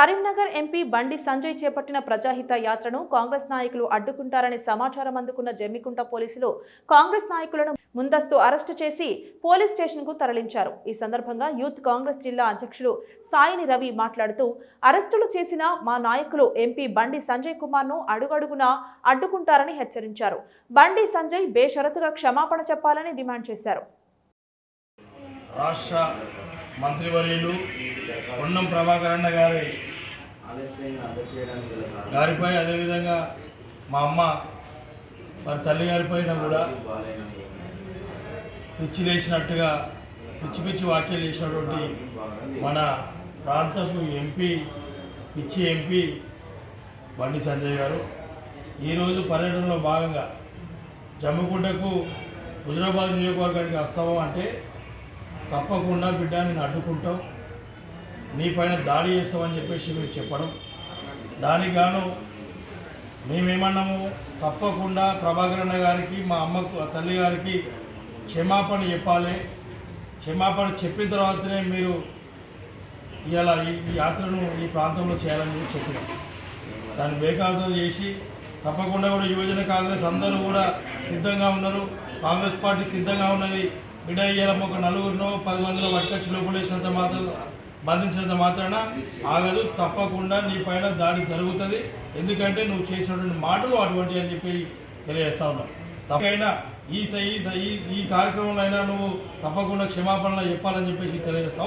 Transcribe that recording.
Karimnagar MP Bandi Sanjay చేపట్టిన ప్రజాహిత యాత్రను కాంగ్రెస్ నాయకులు అడ్డుకుంటారని సమాచారం అందుకున్న జమ్మికుంట పోలీసులు కాంగ్రెస్ నాయకులను ముందస్తు అరెస్టు చేసి పోలీస్ స్టేషన్కు తరలించారు. ఈ సందర్భంగా యూత్ కాంగ్రెస్ జిల్లా అధ్యక్షులు సాయిని రవి మాట్లాడుతూ అరెస్టులు చేసిన మా నాయకులు ఎంపీ బండి సంజయ్ కుమార్ను అడుగడుగునా అడ్డుకుంటారని హెచ్చరించారు. బండి సంజయ్ బేషరతుగా క్షమాపణ చెప్పాలని డిమాండ్ చేశారు. రాష్ట్ర మంత్రివర్యులు పొన్నం ప్రభాకరణ గారి గారిపై అదేవిధంగా మా అమ్మ వారి తల్లి గారిపైన కూడా పిచ్చి లేచినట్టుగా పిచ్చి పిచ్చి వ్యాఖ్యలు చేసినటువంటి మన ప్రాంతపు ఎంపీ పిచ్చి ఎంపీ బండి సంజయ్ గారు. ఈరోజు పర్యటనలో భాగంగా జమ్మికుంటకు హుజరాబాద్ నియోజకవర్గానికి వస్తాము అంటే తప్పకుండా బిడ్డ నేను అడ్డుకుంటాం. నీ పైన దాడి చేస్తామని చెప్పేసి మీరు చెప్పడం. దానికి గాను మేమేమన్నాము తప్పకుండా ప్రభాకరణ గారికి మా అమ్మకు తల్లి గారికి క్షమాపణ చెప్పాలి. క్షమాపణ చెప్పిన తర్వాతనే మీరు ఇలా ఈ యాత్రను ఈ ప్రాంతంలో చేయాలని చెప్పి చెప్పినాం. దాన్ని బేఖాతరు చేసి తప్పకుండా కూడా యువజన కాంగ్రెస్ అందరూ కూడా సిద్ధంగా ఉన్నారు. కాంగ్రెస్ పార్టీ సిద్ధంగా ఉన్నది. బిడ్డ ఒక నలుగురినో పది మందిలో పట్టుకొచ్చి లోపలేసినంత మాత్రం బంధించినంత మాత్రాన ఆగదు. తప్పకుండా నీ పైన దాడి జరుగుతుంది. ఎందుకంటే నువ్వు చేసినటువంటి మాటలు అటువంటి అని చెప్పి తెలియజేస్తా ఉన్నావు తప్పైనా ఈ సై ఈ ఈ ఈ కార్యక్రమంలో అయినా నువ్వు తప్పకుండా క్షమాపణలు చెప్పాలని చెప్పేసి తెలియజేస్తావు